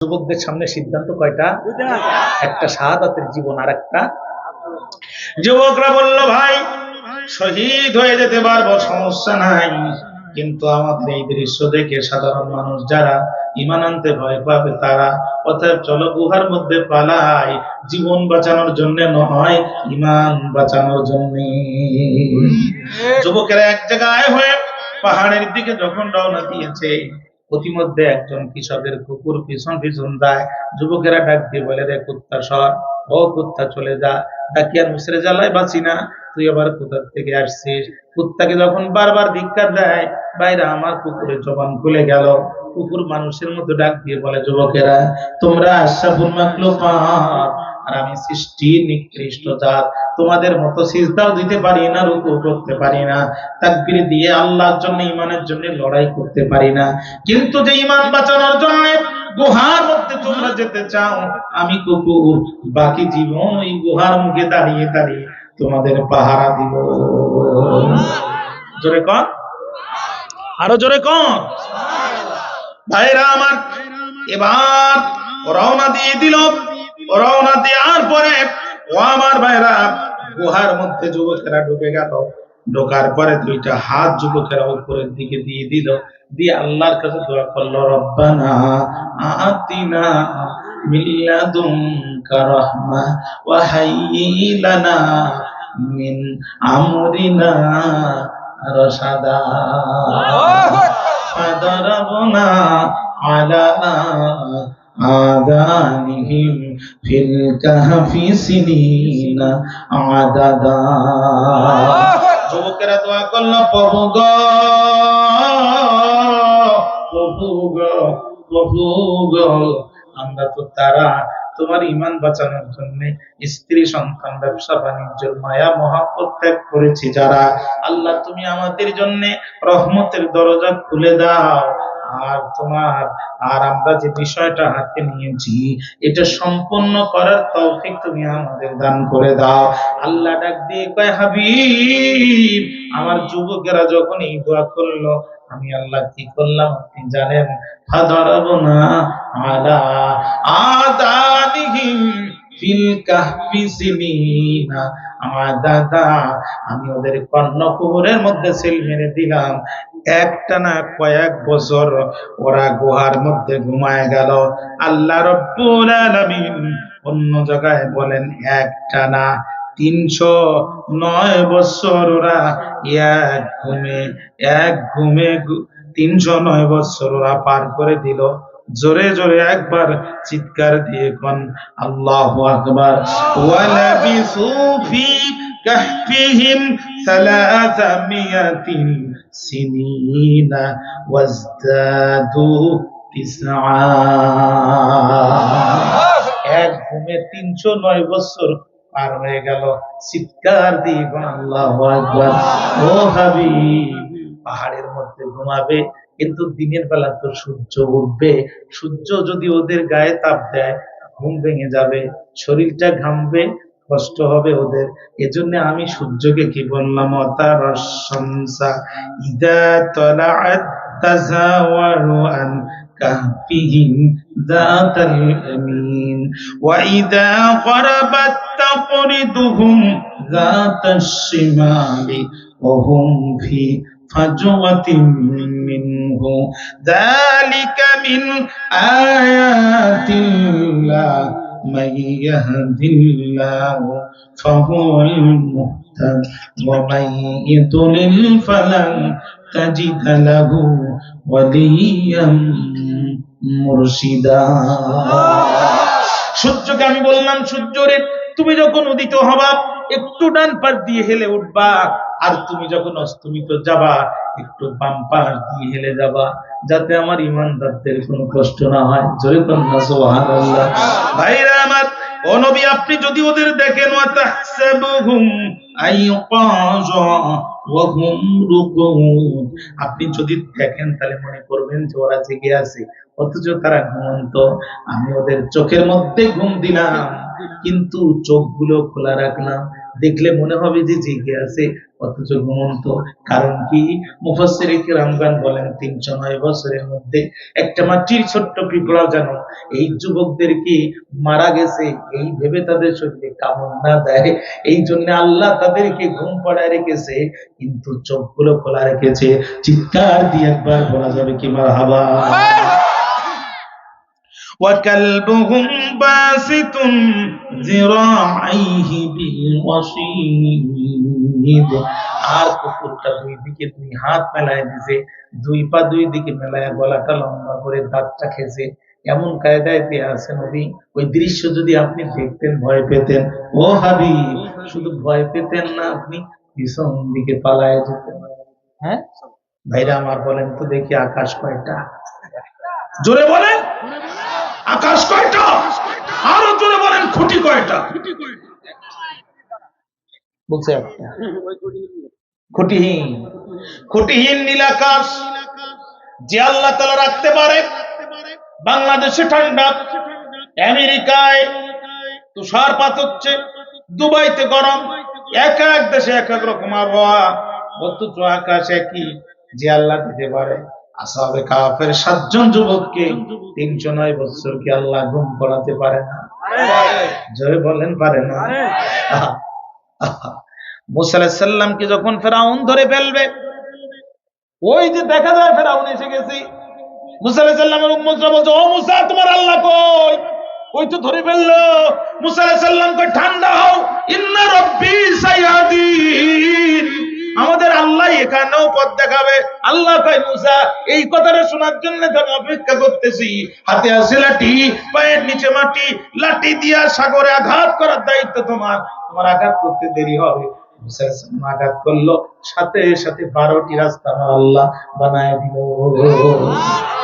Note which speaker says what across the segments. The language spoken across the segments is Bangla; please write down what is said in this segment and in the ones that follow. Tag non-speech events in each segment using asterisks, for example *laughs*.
Speaker 1: যুবকদের সামনে সিদ্ধান্ত কয়টা? একটা শাহাদাতের জীবন আর একটা যুবকরা বলল ভাই শহীদ হয়ে যেতে পারব সমস্যা নাই। কিন্তু আমাদের এই দৃশ্য দেখে সাধারণ মানুষ যারা ইমান আনতে ভয় পাবে তারা অতএব চলো গুহার মধ্যে পালাই। জীবন বাঁচানোর জন্য নয় ইমান বাঁচানোর জন্য। যুবকেরা এক জায়গায় হয়ে পাহাড়ের দিকে যখন রওনা দিয়েছে প্রতিমধ্যে একজন কৃষকের কুকুর পিছন পিছন যায়, যুবকেরা ডাক দিয়ে বলে, রে কুত্তা, সর। ও কুত্তা, চলে যা। ডাকি আর মুসরে জ্বালায়, বাঁচি না। তুই আবার কোথার থেকে আসছিস? কুত্তাকে যখন বারবার ধিক্কার দেয় বাইরে আমার কুকুরের জবান খুলে গেল। কুকুর মানুষের মতো ডাক দিয়ে বলে, যুবকেরা, তোমরা আশাফুল মাকলো আর আমি সৃষ্টি নিকৃষ্ট জাত তোমাদের মতো সিজদাও দিতে পারি না রুকু করতে পারি না। তাকবীর দিয়ে আল্লাহর জন্য ইমানের জন্য লড়াই করতে পারি না। কিন্তু যে ইমান বাঁচানোর জন্য গুহার মধ্যে তোমরা যেতে চাও, আমি কুকুর, বাকি জীবন ওই গুহার মুখে দাঁড়িয়ে দাঁড়িয়ে তোমাদের পাহারা দিব। জোরে কন? আরও জোরে কন? ভাইরা আমার, এবার রওনা দিয়ে দিল। রওনা দেওয়ার পরে, ও আমার ভাইরা, গুহার মধ্যে যুবকেরা ঢুকে গেল। ঢোকার পরে দুইটা হাত যুবকেরা উপরের দিকে দিয়ে দিল। দিয়ে আল্লাহর কাছে দোয়া করল, রব্বানা আতিনা মিল্লাদুনকা রাহমা ওয়া হাইয়ি লানা মিন আমরিনা রসাদা ফাদারাবনা আলা আদানিহিম في الكهف سنين عددا যুবকেরা দোয়া করলো প্রভু গো প্রভু গো প্রভু গো আমরা তো তারা তোমার ইমান বাঁচানোর জন্য স্ত্রী সন্তান ব্যবসা বাণিজ্যের মায়া মহাপত ত্যাগ করেছি যারা আল্লাহ তুমি আমাদের জন্য রহমতের দরজা খুলে দাও আর তোমার, আর আমরা যে বিষয়টা হাতে নিয়েছি, এটা সম্পন্ন করার তৌফিক তুমি আমাদের দান করে দাও। আল্লাহ ডাক দিয়ে কয়, হাবিব, আমার যুবকেরা যখন এই দোয়া করল, আমি আল্লাহ কি করলাম আপনি জানেন? ফাদারাবনা আলা আদানিহিম ফিল কাহফি সিনিনা আদাদা আমি ওদের কর্ণকুহরের মধ্যে সিল মেরে দিলাম। একটা না কয়েক বছর ওরা গুহার মধ্যে ঘুমায় গেল। আল্লাহ রব্বুল আলামিন অন্য জায়গায় বলেন, একটা না তিনশো নয় বছর ওরা এক ঘুমে এক ঘুমে তিনশো নয় বছর ওরা পার করে দিল। জোরে জোরে একবার চিৎকার দিয়ে কোন, আল্লাহ আকবার। ওয়ালাবিসু ফি কাহফিহিম সালাসামিয়াতিন সিনিনা ওয়াজদাদু তিসআ। এক ঘুমে তিনশো নয় বছর পার হয়ে গেল। চিৎকার দিয়ে কোন, আল্লাহ আকবার। ও হাবি পাহাড়ের মধ্যে ঘুমাবে কিন্তু দিনের বেলা তো সূর্য উঠবে। সূর্য যদি ওদের গায়ে তাপ দেয়, ঘুম ভেঙে যাবে, শরীরটা ঘামবে, কষ্ট হবে ওদের। এজন্য আমি সূর্যকে কি বললাম? অতার শমসা ওয়া ফি ذلك من آيات الله من يهد الله فهو المهتد ومن يضلل فلن تجد له وليا মুর্শিদা সূর্যকে আমি বললাম সূর্য রে তুমি যখন উদিত হবা একটু ডান পাশ দিয়ে হেলে উঠবা আর তুমি যখন অস্তমিত যাবা একটু বাম পাশ দিয়ে হেলে যাবা, যাতে আমার ইমানদারদের কোনো কষ্ট না হয়। জোরে কন্যা ভাইরা আমার, ও নবী, আপনি যদি ওদের দেখেন আপনি যদি দেখেন, তাহলে মনে করবেন যে ওরা জেগে আছে। অথচ তারা ঘুমন্ত। আমি ওদের চোখের মধ্যে ঘুম দিলাম, কিন্তু চোখগুলো খোলা রাখলাম। দেখলে মনে হবে যে জেগে আছে। অথচ ঘুমন্ত কারণ কি মুফাসসির কিরামগান বলেন তিনশো নয় বছরের মধ্যে একটা মাটির ছোট্ট পিঁপড়া যেন এই যুবকদেরকে মারা গেছে এই ভেবে তাদের শরীরে কামড় না দেয় এই জন্য আল্লাহ তাদেরকে ঘুম পাড়ায় রেখেছে কিন্তু চোখগুলো খোলা রেখেছে চিৎকার দিয়ে একবার বলা যাবে কি মার হাবা وكلبهم باسط ذراعيه নিজ আর কুকুরটা দুই দিকে দুই হাত মেলায় দিছে দুই পা দুই দিকে মেলায় গলাটা লম্বা করে দাঁতটা খেছে এমন কায়দায় দিয়ে আছেন নবী। ওই দৃশ্য যদি আপনি দেখতেন ভয় পেতেন ও হাবি শুধু ভয় পেতেন না আপনি ভীষণ দিকে পালায় যেতেন। হ্যাঁ? ভাইরা আমার বলেন তো দেখি আকাশ কয়টা? জোরে বলেন! আকাশ কয়টা? আরও জোরে বলেন খুঁটি কয়টা খুঁটি কয়টা? বলছে খুঁটিহীন। খুঁটিহীন নীল যে আল্লাহ তালা রাখতে পারে। বাংলাদেশে ঠান্ডা আমেরিকায় তুষারপাত হচ্ছে দুবাইতে গরম এক এক দেশে এক এক রকম আবহাওয়া। অথচ আকাশ একই যে আল্লাহ দিতে পারে। আসাবে কাফের সাতজন যুবককে তিনশো নয় বছর কি আল্লাহ ঘুম করাতে পারে না? জয় বলেন পারে না? *laughs* আহা, আহা। মুসা আলাইহিস সাল্লামকে যখন ফেরাউন ধরে ফেলবে? ওই যে দেখা যায় ফেরাউন এসে গেছি। মুসা আলাইহিস উম্মতরা বলছে ও মুসা তোমার আল্লাহ কই? ওই তো ধরে ফেলল। ঠান্ডা হও আমাদের আল্লাহ এখানেও পথ দেখাবে। আল্লাহ কই মুসা এই কথাটা শোনার জন্য আমি অপেক্ষা করতেছি। হাতে আছে লাঠি পায়ের নিচে মাটি লাঠি দিয়া সাগরে আঘাত করার দায়িত্ব তোমার। তোমার আঘাত করতে দেরি হবে। সালাম করল, সাথে সাথে বারোটি রাস্তা আল্লাহ বানায় দিল।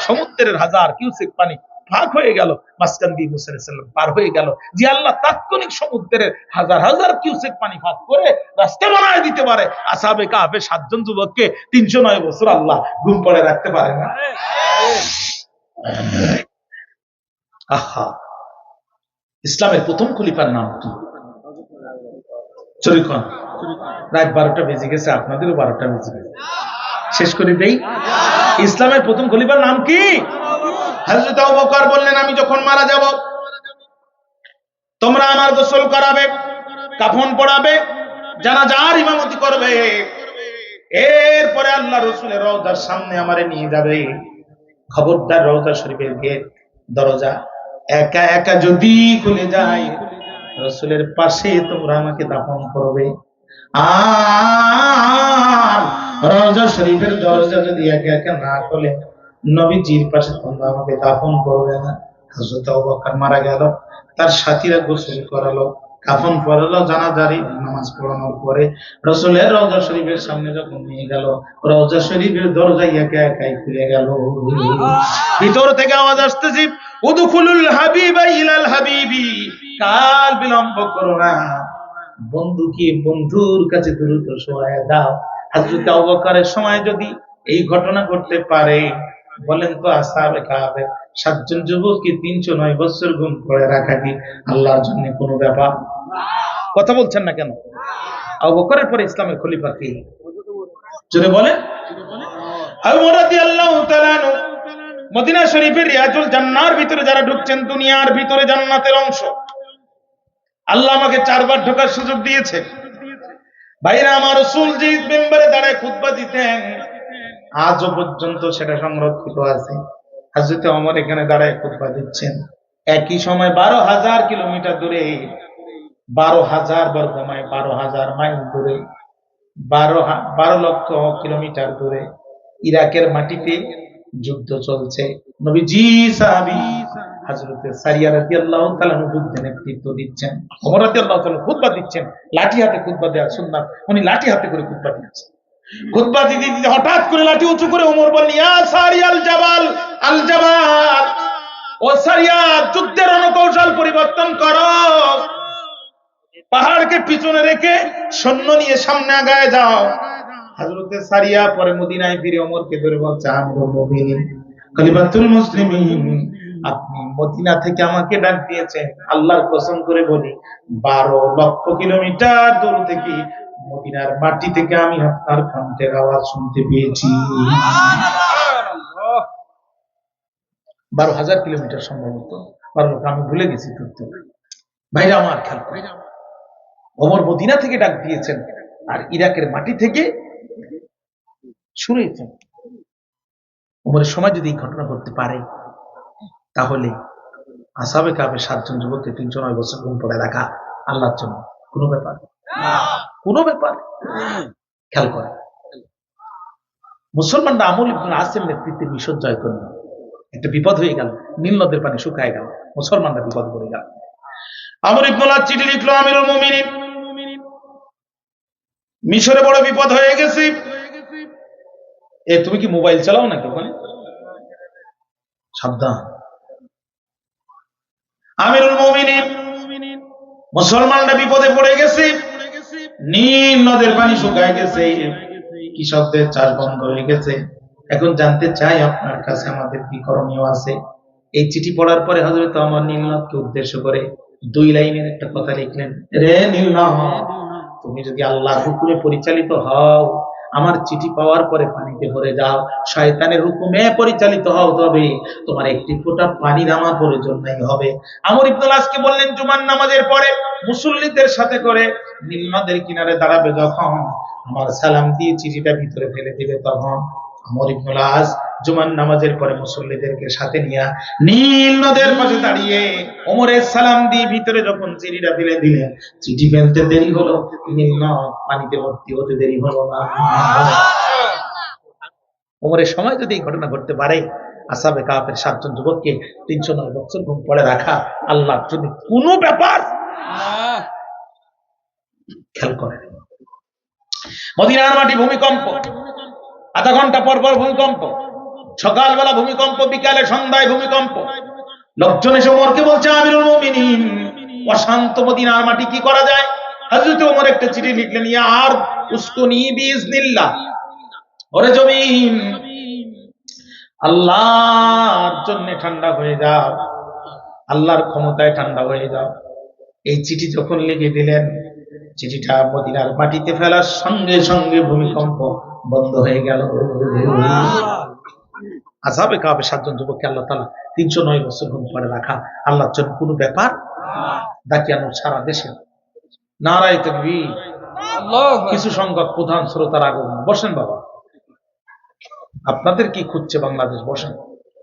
Speaker 1: সমুদ্রের হাজার কিউসেক পানি ভাগ হয়ে গেল, মাঝখান দিয়ে মুসা পার হয়ে গেল। যে আল্লাহ তাৎক্ষণিক সমুদ্রের হাজার হাজার কিউসেক পানি ভাগ করে রাস্তা বানায় দিতে পারে, আসাবে কাহাবে সাতজন যুবককে তিনশো নয় বছর আল্লাহ ঘুম পড়ে রাখতে পারে না। আহা! ইসলামের প্রথম খলিফার নাম কি? চরিকন রাত বারোটা বেজে গেছে, আপনাদেরও বারোটা বেজে গেছে। শেষ করে দেই। ইসলামের প্রথম খলিফার নাম কি? হযরত আবু বকর বললেন, আমি যখন মারা যাব, তোমরা আমার গোসল করাবে, কাফন পড়াবে জানাজার ইমামতি করবে, এরপরে আল্লাহ রসুলের রওজার সামনে আমারে নিয়ে যাবে। খবরদার রওজা শরীফের গেট, দরজা একা একা যদি খুলে যায়, রসুলের পাশে তোমরা আমাকে দাফন করবে। আর শরীফের দরজা যদি একা একা না নবীজির পাশে আমাকে দাফন করবে না। হযরত আবু বকর মারা গেল, তার সাথীরা গোসল করালো কাফন পরালো জানাজারি, নামাজ পড়ানোর পরে শরীফের সামনে যখন নিয়ে গেল, রওজা শরীফের দরজা একা একাই খুলে গেল। ভিতর থেকে আওয়াজ আসতেছি, উদখুলুল হাবিবা ইলাল হাবিবি, কাল বিলম্ব করো না। বন্ধুকে বন্ধুর কাছে দ্রুত সময় দাও। হাজরত আবু বকরের সময় যদি এই ঘটনা ঘটতে পারে, বলেন তো, আসাবে কাবে সাতজন যুবককে তিনশো নয় বছর ঘুম করে রাখা কি আল্লাহর জন্য কোনো ব্যাপার? কথা বলছেন না কেন? আবু বকরের পরে ইসলামের খলিফা কি? যদি বলেন। মদিনা শরীফের রিয়াজুল জান্নার ভিতরে যারা ঢুকছেন, দুনিয়ার ভিতরে জান্নাতের অংশ। আল্লাহ আমাকে চারবার ঢোকার সুযোগ দিয়েছে। ভাইরা, আমার রসুল মেম্বারে দাঁড়ায় খুতবা দিতেন, আজও পর্যন্ত সেটা সংরক্ষিত আছে। হাজরতে অমর এখানে দাঁড়ায় খুতবা দিচ্ছেন। একই সময় বারো হাজার কিলোমিটার দূরে, বারো হাজার বর্গ মাইল বারো হাজার মাইল দূরে, বারো বারো লক্ষ কিলোমিটার দূরে ইরাকের মাটিতে যুদ্ধ চলছে। নবীজি সাহাবি হযরতে সারিয়া যুদ্ধে নেতৃত্ব দিচ্ছেন খুতবা দিচ্ছেন, লাঠি হাতে দেওয়ার সুন্নাত, উনি লাঠি হাতে করে দিতে দিতে হঠাৎ করে লাঠি উঁচু করে ওমর ইয়া সারিয়াল জাবাল আল জাবাল ও সারিয়া, যুদ্ধের রণকৌশল পরিবর্তন করো। পাহাড়কে পিছনে রেখে সৈন্য নিয়ে সামনে আগায় যাও। হযরতে সারিয়া পরে মদিনায় ফিরে ওমরকে ধরে বলছে, আমিরুল মুমিনিন মুসলিমিন আপনি মদিনা থেকে আমাকে ডাক দিয়েছেন আল্লাহর কসম করে বলি বারো লক্ষ কিলোমিটার দূর থেকে মদিনার মাটি থেকে আমি আপনার কণ্ঠের আওয়াজ শুনতে পেয়েছি। বারো হাজার কিলোমিটার সম্ভবত। বারো লক্ষ আমি ভুলে গেছি তথ্য। ভাইরা আমার খেয়াল করে ওমর মদিনা থেকে ডাক দিয়েছেন আর ইরাকের মাটি থেকে শুনেছেন ওমরের সময় যদি এই ঘটনা ঘটতে পারে তাহলে আসাবে কাবে সাতজন যুবককে তিনশো নয়, বছর ঘুম পড়ে রাখা আল্লাহর জন্য। কোনো ব্যাপার কোনো ব্যাপার খেয়াল করে মুসলমানরা আমল ইবনুল আসেম নেতৃত্বে মিশর জয় করল। একটা বিপদ হয়ে গেল। নীল নদের পানি শুকায় গেল। মুসলমানরা বিপদ করে গেল। আমর ইবনুল চিঠি লিখলো, আমিরুল মুমিনিন। মিশরে বড় বিপদ হয়ে গেছে। এ, তুমি কি মোবাইল চালাও নাকি ওখানে? সাবধান। আমিরুল মুমিনিন। মুসলমানরা বিপদে পড়ে গেছে। নীল নদের পানি শুকায় গেছে। কৃষকদের চাষ বন্ধ হয়ে গেছে। এখন জানতে চাই আপনার কাছে আমাদের কি করণীয় আছে। এই চিঠি পড়ার পরে হজরত আমার নীলনদকে উদ্দেশ্য করে দুই লাইনের একটা কথা লিখলেন। রে নীলনদ তুমি যদি আল্লাহর হুকুমে পরিচালিত হও আমার চিঠি পাওয়ার পরে পানিতে ভরে যাও। শয়তানের হুকুমে পরিচালিত হও তবে। তোমার একটি ফোঁটা পানি নামা প্রয়োজন নাই হবে। আমর ইবনুল আজকে বললেন, জুমার নামাজের পরে মুসল্লিদের সাথে করে নিম্মাদের কিনারে দাঁড়াবে যখন। আমার সালাম দিয়ে চিঠিটা ভিতরে ফেলে দিবে তখন। আমর ইবনুল আজ জুমার নামাজের পরে মুসল্লিদেরকে সাথে নিয়ে নীল নদের পাশে দাঁড়িয়ে ওমরের সালাম দিয়ে ভিতরে যখন চিঠিটা ফেলে দিলেন, চিঠি ফেলতে দেরি হলো। নীল নদ পানিতে ভর্তি হতে দেরি হলো না। ওমরের সময় যদি এই ঘটনা ঘটতে পারে, আসাবে কাপের সাতজন যুবককে তিনশো নয় বছর ঘুম পড়ে রাখা আল্লাহর জন্য কোনো ব্যাপার। খেয়াল করে মদিনার মাটি ভূমিকম্প, আধা ঘণ্টা পর পর ভূমিকম্প। সকালবেলা ভূমিকম্প, বিকালে সন্ধ্যায় ভূমিকম্প। লোকজন এসে ওমরকে বলছে, আমিরুল মুমিনিন। অশান্ত মদিনার মাটি কি করা যায়? হযরত ওমর একটা চিঠি লিখলেন ইয়ার উস্কুনি বিইজনিল্লাহ ওরে জমিন, আল্লাহর জন্য ঠান্ডা হয়ে যাও। আল্লাহর ক্ষমতায় ঠান্ডা হয়ে যাও। এই চিঠি যখন লিখে দিলেন, চিঠিটা মদিনার মাটিতে ফেলার সঙ্গে সঙ্গে ভূমিকম্প বন্ধ হয়ে গেল। আসাবে কাবে সাতজন যুবককে আল্লাহ তালা তিনশো নয় বছর ঘুম করে রাখা আল্লাহর জন্য কোনো ব্যাপার? ডাকিয়ানো সারা দেশে। নারায় তকবি কিছু সংখ্যক প্রধান শ্রোতার আগমন। বসেন বাবা। আপনাদের কি খুঁজছে বাংলাদেশ? বসেন।